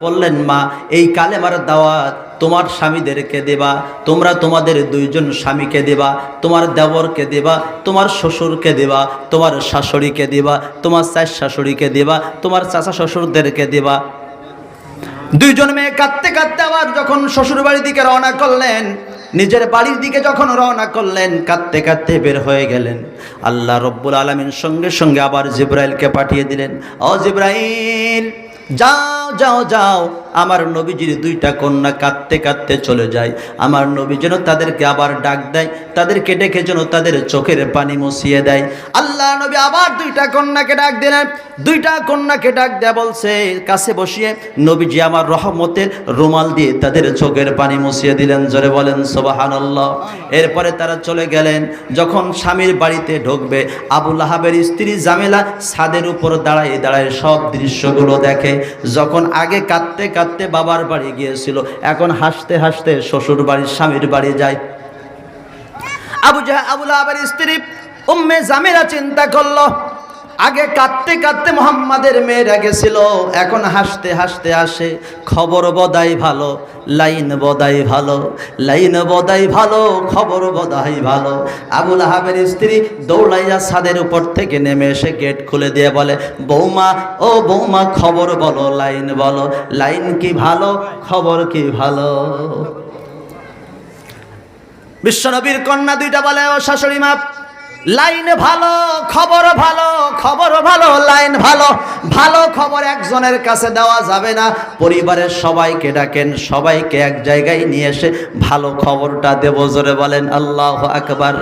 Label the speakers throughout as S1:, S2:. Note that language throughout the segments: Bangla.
S1: বললেন, মা, এই কালেমার দাওয়াত তোমার স্বামীদেরকে দেবা, তোমরা তোমাদের দুইজন স্বামীকে দেবা, তোমার দেবরকে দেবা, তোমার শ্বশুরকে দেবা, তোমার শাশুড়িকে দেবা, তোমার চার শাশুড়িকে দেবা, তোমার চাচা শ্বশুরদেরকে দেবা। দুইজন মেয়ে কাঁদতে কাঁদতে আবার যখন শ্বশুর বাড়ির দিকে রওনা করলেন, নিজের বাড়ির দিকে যখন রওনা করলেন, কাঁদতে কাঁদতে বের হয়ে গেলেন। আল্লাহ রব্বুল আলমীর সঙ্গে সঙ্গে আবার জিব্রাইলকে পাঠিয়ে দিলেন। ও জিব্রাইল যাও যাও যাও আমার নবীজির দুইটা কন্যা কাঁদতে কাঁদতে চলে যায়। আমার নবী যেন তাদেরকে আবার ডাক দেয়, তাদেরকে ডেকে যেন তাদের চোখের পানি মুছিয়ে দেয়। আল্লাহ নবী আবার দুইটা কন্যাকে ডাক দিলেন। দুইটা কন্যাকে ডাক দেয়া বলছে, কাছে বসিয়ে নবীজি আমার রহমতের রুমাল দিয়ে তাদের চোখের পানি মুছিয়ে দিলেন। জোরে বলেন সোবাহান আল্লাহ এরপরে তারা চলে গেলেন। যখন স্বামীর বাড়িতে ঢুকবে আবুল আহাবের স্ত্রী জামেলা ছাদের উপর দাঁড়ায় দাঁড়ায় সব দৃশ্যগুলো দেখে। যখন আগে কাঁদতে কাঁদতে বাবার বাড়ি গিয়েছিল। এখন হাসতে হাসতে শ্বশুর বাড়ির স্বামীর বাড়ি যায়। আবু জাহা আবুল আবার স্ত্রী উম্মে জামিরা চিন্তা করল আগে কাঁদতে কাঁদতে মোহাম্মদের মেয়েরা গেছিল। এখন হাসতে হাসতে আসে খবর বদাই ভালো, লাইন বদাই ভালো, লাইন বদাই ভালো, খবর বদাই ভালো। আবুল আহাবের স্ত্রী দৌড়াইয়া ছাদের উপর থেকে নেমে এসে গেট খুলে দিয়ে বলে, বৌমা, ও বৌমা, খবর বলো, লাইন বলো। লাইন কি ভালো, খবর কি ভালো? বিশ্বনবীর কন্যা দুইটা বলে, ও শাশুড়ি মা লাইন ভালো, খবর ভালো খবর ভালো, লাইন ভালো। ভালো খবর একজনের কাছে দেওয়া যাবে না। পরিবারের সবাইকে ডাকেন, সবাইকে এক জায়গায় নিয়ে এসে ভালো খবরটা দেব, জোরে বলেন, আল্লাহ আকবার।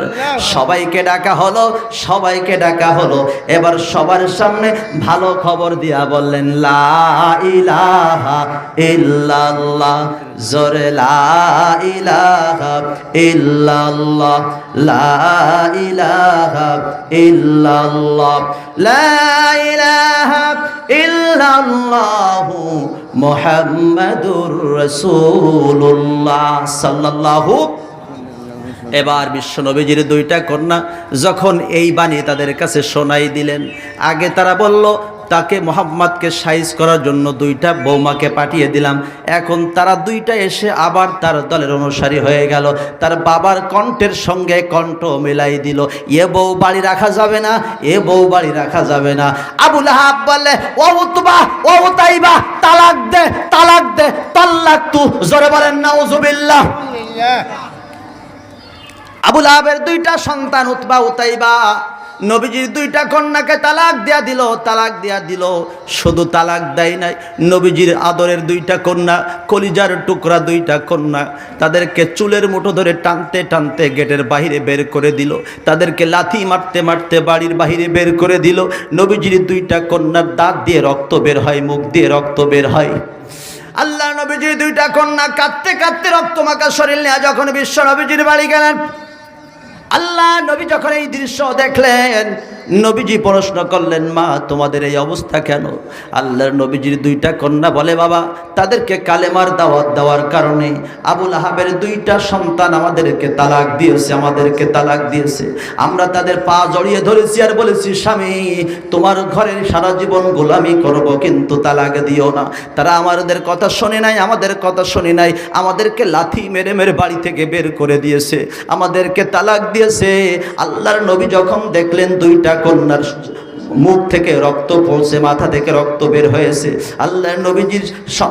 S1: সবাইকে ডাকা হলো, সবাইকে ডাকা হলো। এবার সবার সামনে ভালো খবর দিয়া বললেন, লা ইলাহা ইল্লাল্লাহ। জোরে, লা ইলাহা ইল্লাল্লাহ, লা ইলাহা ইল্লাল্লাহ, লা ইলাহা ইল্লাল্লাহ মুহাম্মাদুর রাসূলুল্লাহ সাল্লাল্লাহু এবার বিশ্বনবীজির দুইটা কন্যা যখন এই বাণী তাদের কাছে শোনাই দিলেন, আগে তারা বলল তাকে মোহাম্মদকে সাইজ করার জন্য দুইটা বৌমাকে পাঠিয়ে দিলাম। এখন তারা দুইটা এসে আবার তার দলের অনুসারী হয়ে গেল। তার বাবার কণ্ঠের সঙ্গে কণ্ঠ মেলাই দিল এ বউ বাড়ি রাখা যাবে না এ বউ বাড়ি রাখা যাবে না। আবুল আহাব বলে ও উতবা ও উতাইবা তালাক দে তালাক দে তাল্লাক তু। জোরে বলেন নাউজুবিল্লাহ। আবুল আহাবের দুইটা সন্তান উতবা উতাইবা। নবীজির দুইটা কন্যাকে তালাক দেয়া দিল, তালাক দেয়া দিল। শুধু তালাক দেয় নাই, নবীজির আদরের দুইটা কন্যা, কলিজার টুকরা দুইটা কন্যা, তাদেরকে চুলের মুঠো ধরে টানতে টানতে গেটের বাহিরে বের করে দিল। তাদেরকে লাথি মারতে মারতে বাড়ির বাহিরে বের করে দিল। নবীজির দুইটা কন্যার দাঁত দিয়ে রক্ত বের হয়, মুখ দিয়ে রক্ত বের হয়। আল্লাহ নবীজির দুইটা কন্যা কাঁদতে কাঁদতে রক্ত মাখা শরীর নেয়া যখন বিশ্ব নবীজির বাড়ি গেলেন আল্লাহ নবী যখন এই দৃশ্য দেখলেন নবীজি প্রশ্ন করলেন, মা, তোমাদের এই অবস্থা কেন? আল্লাহর নবীজির দুইটা কন্যা বলে, বাবা, তাদেরকে কালেমার দাওয়াত দেওয়ার কারণে আবুল আহাবের দুইটা সন্তান আমাদেরকে তালাক দিয়েছে, আমাদেরকে তালাক দিয়েছে। আমরা তাদের পা জড়িয়ে ধরেছি আর বলেছি, স্বামী, তোমার ঘরের সারা জীবন গোলামি করব, কিন্তু তালাক দিও না। তারা আমাদের কথা শোনে নাই, আমাদের কথা শোনে নাই। আমাদেরকে লাথি মেরে মেরে বাড়ি থেকে বের করে দিয়েছে। আমাদেরকে তালাক দিয়েছে। আল্লাহর নবী যখন দেখলেন দুইটা কন্যার মুখ থেকে রক্ত পড়ছে, মাথা থেকে রক্ত বের হয়েছে। আল্লাহ নবীজির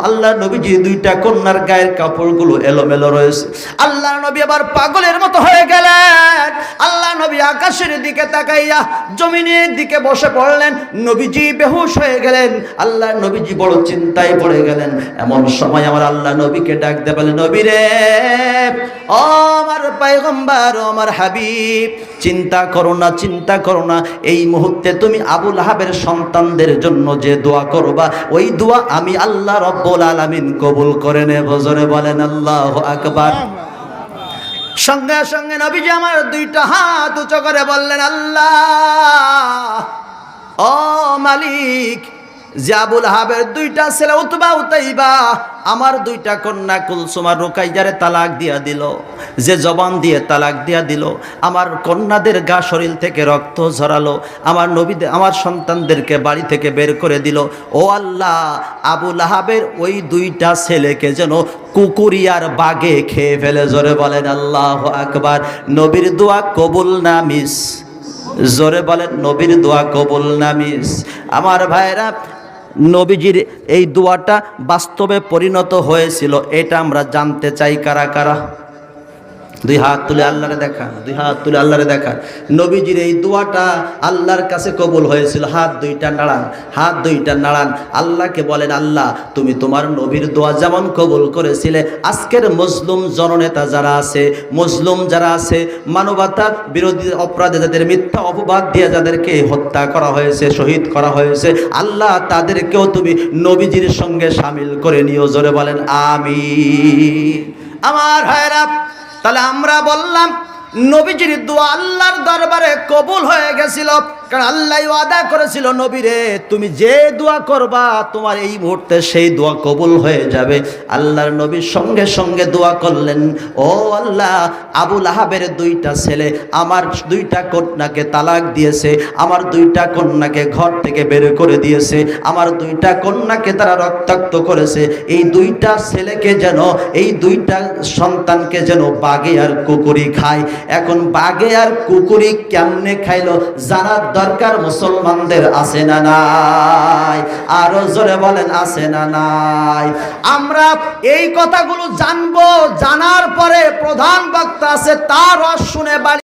S1: আল্লাহ নবীজির দুইটা কন্যার গায়ের কাপড়গুলো এলোমেলো রয়েছে। আল্লাহ নবী আবার পাগলের মতো হয়ে গেলেন। আল্লাহ নবী আকাশের দিকে তাকাইয়া জমিনের দিকে বসে পড়লেন। নবীজি বেহুশ হয়ে গেলেন। আল্লাহ নবীজি বড় চিন্তায় পড়ে গেলেন। এমন সময় আমার আল্লাহ নবীকে ডাক দে বলে, নবী রে, ও আমার পায়গম্বার আমার হাবিব, চিন্তা করো না, চিন্তা করো না। এই মুহূর্তে তুমি আবুল হাবের সন্তানদের জন্য যে দোয়া করবা, ওই দোয়া আমি আল্লাহ রব্বুল আলামিন কবুল করে নেব। জোরে বলেন, আল্লাহ আকবার। সঙ্গে সঙ্গে নবীজি আমার দুইটা হাত উঁচু করে বললেন, আল্লাহ, ও মালিক যে আবুল হাবের দুইটা ছেলে উতবা উতাইবা, আমার দুইটা কন্যা কুলসুমার রোকাইজারে তালাক দিয়া দিল। যে জবান দিয়ে তালাক দিয়া দিল, আমার কন্যাদের গা শরীর থেকে রক্ত ঝরালো, আমার নবীদের, আমার সন্তানদেরকে বাড়ি থেকে বের করে দিল। ও আল্লাহ আবুল আহাবের ওই দুইটা ছেলেকে যেন কুকুরিয়ার বাগে খেয়ে ফেলে, জোরে বলেন আল্লাহ আকবার। নবীর দোয়া কবুল না মিস? জোরে বলেন, নবীর দোয়া কবুল না মিস? আমার ভাইরা নবীজির এই দোয়াটা বাস্তবে পরিণত হয়েছিল এটা আমরা জানতে চাই কারা কারা। দুই হাত তুলে আল্লাহরে দেখা দুই হাত তুলে আল্লাহরে দেখা নবীজির এই দোয়াটা আল্লাহর কাছে কবুল হয়েছিল। হাত দুইটা নাড়ান, হাত দুইটা নাড়ান। আল্লাহকে বলেন, আল্লাহ, তুমি তোমার নবীর দোয়া যেমন কবুল করেছিলে, আজকের মুসলিম জননেতা যারা আছে মুসলিম যারা আছে, মানবতা বিরোধী অপরাধে যাদের মিথ্যা অপবাদ দিয়ে যাদেরকে হত্যা করা হয়েছে, শহীদ করা হয়েছে, আল্লাহ, তাদেরকেও তুমি নবীজির সঙ্গে সামিল করে নিও। জোরে বলেন আমি আমার ভাইরা তাহলে আমরা বললাম নবীজির দোয়া আল্লাহর দরবারে কবুল হয়ে গেছিল। কারণ আল্লাহ ওয়াদা করেছিল, নবীরে, তুমি যে দোয়া করবা, তোমার এই মুহূর্তে সেই দোয়া কবুল হয়ে যাবে। আল্লাহর নবীর সঙ্গে সঙ্গে দোয়া করলেন, ও আল্লাহ আবুল আহাবের দুইটা ছেলে আমার দুইটা কন্যাকে তালাক দিয়েছে, আমার দুইটা কন্যাকে ঘর থেকে বের করে দিয়েছে, আমার দুইটা কন্যাকে তারা রক্তাক্ত করেছে। এই দুইটা ছেলেকে যেন, এই দুইটা সন্তানকে যেন বাগে আর কুকুরি খায়। এখন বাগে আর কুকুরি কেমনে খাইলো জানার দরকার মুসলমানদের আছে না নাই? আরও জোরে বলেন, আছে না নাই? আমরা এই কথাগুলো জানব, জানার পরে প্রধান বক্তা আছে, তার রস শুনে